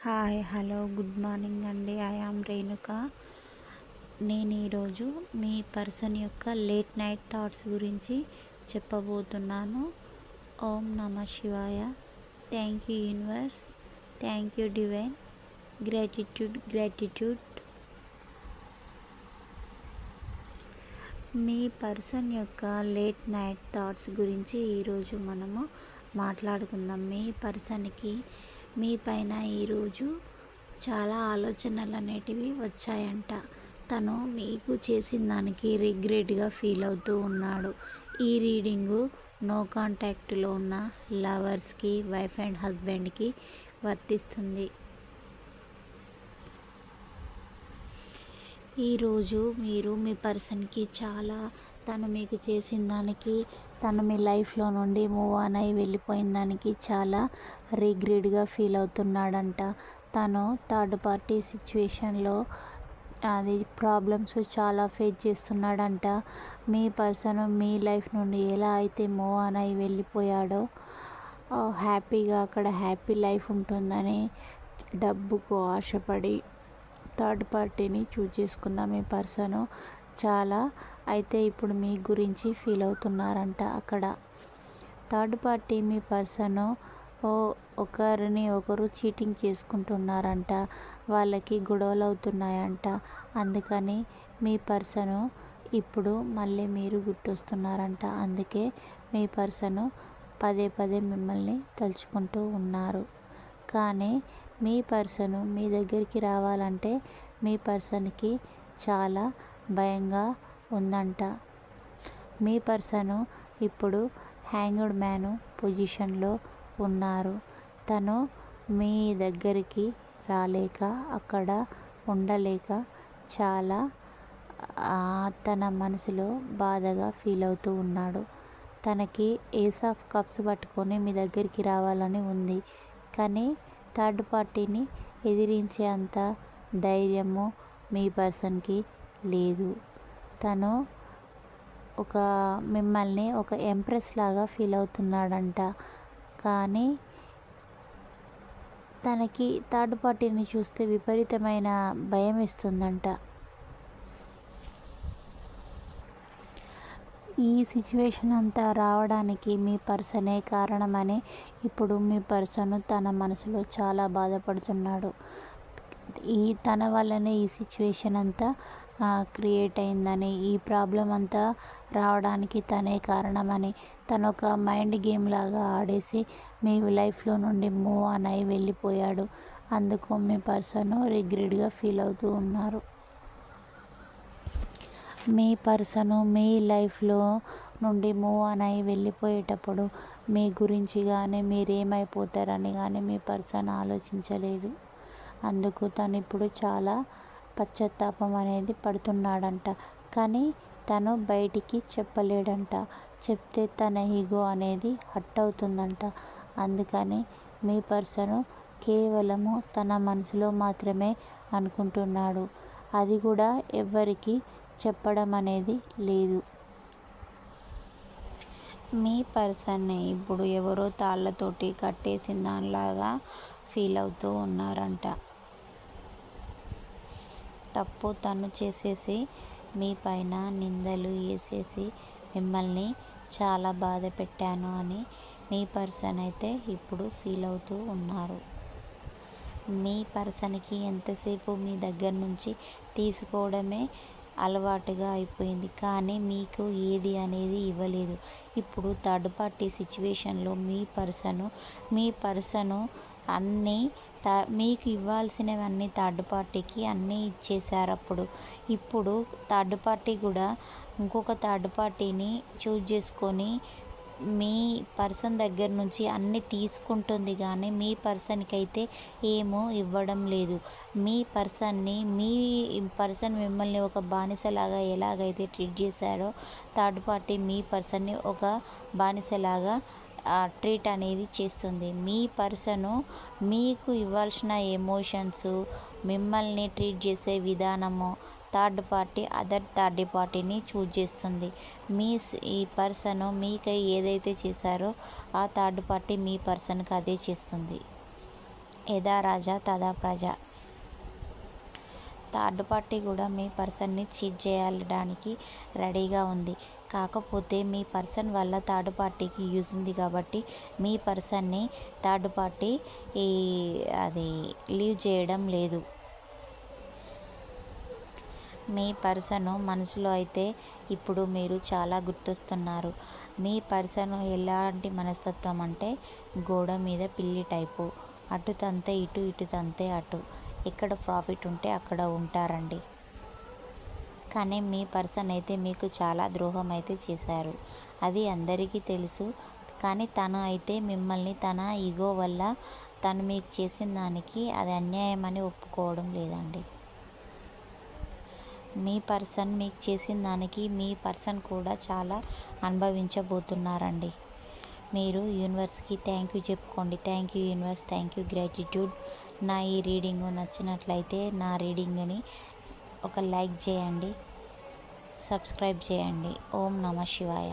Hi hello good morning అండి. I am Renuka. నేను ఈరోజు మీ పర్సన్ యొక్క లేట్ నైట్ థాట్స్ గురించి చెప్పబోతున్నాను. ఓం నమ శివాయ. Thank you universe. Thank you divine. Gratitude gratitude. Me person యొక్క లేట్ నైట్ థాట్స్ గురించి ఈరోజు మనము మాట్లాడుకుందాం. మీ పర్సన్కి మీ పైన ఈరోజు చాలా ఆలోచనలు అనేటివి వచ్చాయంట. తను మీకు చేసిన దానికి రిగ్రెట్గా ఫీల్ అవుతూ ఉన్నాడు. ఈ రీడింగు నో కాంటాక్ట్లో ఉన్న లవర్స్కి వైఫ్ అండ్ హస్బెండ్కి వర్తిస్తుంది. ఈరోజు మీరు మీ పర్సన్కి చాలా తను మీకు చేసిన దానికి తను మీ లైఫ్లో నుండి మూవ్ ఆన్ అయి వెళ్ళిపోయిన దానికి చాలా రిగ్రెడ్గా ఫీల్ అవుతున్నాడంట. తను థర్డ్ పార్టీ సిచ్యువేషన్లో అది ప్రాబ్లమ్స్ చాలా ఫేస్ చేస్తున్నాడంట. మీ పర్సన్ మీ లైఫ్ నుండి ఎలా అయితే మూవ్ ఆన్ అయి వెళ్ళిపోయాడో హ్యాపీగా అక్కడ హ్యాపీ లైఫ్ ఉంటుందని డబ్బుకు ఆశపడి థర్డ్ పార్టీని చూజ్ చేసుకున్న మీ పర్సను చాలా అయితే ఇప్పుడు మీ గురించి ఫీల్ అవుతున్నారంట అక్కడ. థర్డ్ పార్టీ మీ పర్సన్ ఒకరిని ఒకరు చీటింగ్ చేసుకుంటున్నారంట. వాళ్ళకి గొడవలు అవుతున్నాయంట. అందుకని మీ పర్సను ఇప్పుడు మళ్ళీ మీరు గుర్తొస్తున్నారంట. అందుకే మీ పర్సను పదే పదే మిమ్మల్ని తలుచుకుంటూ ఉన్నారు. కానీ మీ పర్సను మీ దగ్గరికి రావాలంటే మీ పర్సన్కి చాలా భయంగా ఉందంట. మీ పర్సను ఇప్పుడు హ్యాంగ్డ్ మ్యాను పొజిషన్లో ఉన్నారు. తను మీ దగ్గరికి రాలేక అక్కడ ఉండలేక చాలా తన మనసులో బాధగా ఫీల్ అవుతూ ఉన్నాడు. తనకి ఏస్ ఆఫ్ కప్స్ పట్టుకొని మీ దగ్గరికి రావాలని ఉంది. కానీ థర్డ్ పార్టీని ఎదిరించే అంత ధైర్యము మీ పర్సన్కి లేదు. తను ఒక మిమ్మల్ని ఒక ఎంప్రెస్ లాగా ఫీల్ అవుతున్నాడంట. కానీ తనకి థర్డ్ పార్టీని చూస్తే విపరీతమైన భయం ఇస్తుందంట ఈ సిచ్యువేషన్ అంతా రావడానికి మీ పర్సనే కారణమని ఇప్పుడు మీ పర్సన్ తన మనసులో చాలా బాధపడుతున్నాడు. ఈ తన వల్లనే ఈ సిచ్యువేషన్ అంతా క్రియేట్ అయిందని ఈ ప్రాబ్లం అంతా రావడానికి తనే కారణమని తను ఒక మైండ్ గేమ్ లాగా ఆడేసి మీ లైఫ్లో నుండి మూవ్ ఆన్ అయి వెళ్ళిపోయాడు. అందుకు మీ పర్సన్ రిగ్రెట్గా ఫీల్ అవుతూ ఉన్నారు. మీ పర్సను మీ లైఫ్లో నుండి మూవ్ ఆన్ అయి వెళ్ళిపోయేటప్పుడు మీ గురించి కానీ మీరు ఏమైపోతారని కానీ మీ పర్సన్ ఆలోచించలేదు. అందుకు తను ఇప్పుడు చాలా పశ్చాత్తాపం అనేది పడుతున్నాడంట. కానీ తను బయటికి చెప్పలేడంట. చెప్తే తన ఈగో అనేది హట్ అవుతుందంట. అందుకని మీ పర్సను కేవలము తన మనసులో మాత్రమే అనుకుంటున్నాడు. అది కూడా ఎవ్వరికి చెప్పడం అనేది లేదు. మీ పర్సన్ని ఇప్పుడు ఎవరో తాళ్ళతోటి కట్టేసిన దానిలాగా ఫీల్ అవుతూ ఉన్నారంట. తప్పు తను చేసేసి మీ పైన నిందలు వేసేసి మిమ్మల్ని చాలా బాధ పెట్టాను అని మీ పర్సన్ అయితే ఇప్పుడు ఫీల్ అవుతూ ఉన్నారు. మీ పర్సన్కి ఎంతసేపు మీ దగ్గర నుంచి తీసుకోవడమే అలవాటుగా అయిపోయింది. కానీ మీకు ఏది అనేది ఇవ్వలేదు. ఇప్పుడు థర్డ్ పార్టీ సిచ్యువేషన్లో మీ పర్సను మీ పర్సను అన్నీ త మీకు ఇవ్వాల్సినవన్నీ థర్డ్ పార్టీకి అన్నీ ఇచ్చేసారు అప్పుడు ఇప్పుడు థర్డ్ పార్టీ కూడా ఇంకొక థర్డ్ పార్టీని చూజ్ చేసుకొని మీ పర్సన్ దగ్గర నుంచి అన్నీ తీసుకుంటుంది కానీ మీ పర్సన్కి అయితే ఏమో ఇవ్వడం లేదు. మీ పర్సన్ని మీ పర్సన్ మిమ్మల్ని ఒక బానిసలాగా ఎలాగైతే ట్రీట్ చేశారో థర్డ్ పార్టీ మీ పర్సన్ని ఒక బానిసలాగా ట్రీట్ అనేది చేస్తుంది. మీ పర్సను మీకు ఇవ్వాల్సిన ఎమోషన్స్ మిమ్మల్ని ట్రీట్ చేసే విధానము థర్డ్ పార్టీ అదర్ థర్డ్ పార్టీని చూజ్ చేస్తుంది. మీ ఈ పర్సన్ మీకై ఏదైతే చేశారో ఆ థర్డ్ పార్టీ మీ పర్సన్కి అదే చేస్తుంది. యథా రాజా తదా ప్రజ. థర్డ్ పార్టీ కూడా మీ పర్సన్ని చీట్ చేయడానికి రెడీగా ఉంది. కాకపోతే మీ పర్సన్ వల్ల థర్డ్ పార్టీకి యూజ్ ఉంది కాబట్టి మీ పర్సన్ని థర్డ్ పార్టీ ఈ అది లీవ్ చేయడం లేదు. మీ పర్సన్ మనసులో అయితే ఇప్పుడు మీరు చాలా గుర్తొస్తున్నారు. మీ పర్సన్ ఎలాంటి మనస్తత్వం అంటే గోడ మీద పిల్లి టైపు. అటు తంతే ఇటు ఇటు తంతే అటు. ఎక్కడ ప్రాఫిట్ ఉంటే అక్కడ ఉంటారండి. కానీ మీ పర్సన్ అయితే మీకు చాలా ద్రోహం అయితే చేశారు. అది అందరికీ తెలుసు. కానీ తను అయితే మిమ్మల్ని తన ఈగో వల్ల తను మీకు చేసిన దానికి అది అన్యాయం అని ఒప్పుకోవడం లేదండి. మీ పర్సన్ మీకు చేసిన దానికి మీ పర్సన్ కూడా చాలా అనుభవించబోతున్నారండి. మీరు యూనివర్స్కి థ్యాంక్ యూ చెప్పుకోండి. Thank you universe. Thank you gratitude నా ఈ రీడింగ్ నచ్చినట్లయితే నా రీడింగ్ని ఒక లైక్ చేయండి సబ్స్క్రైబ్ చేయండి. ఓం నమ శివాయ.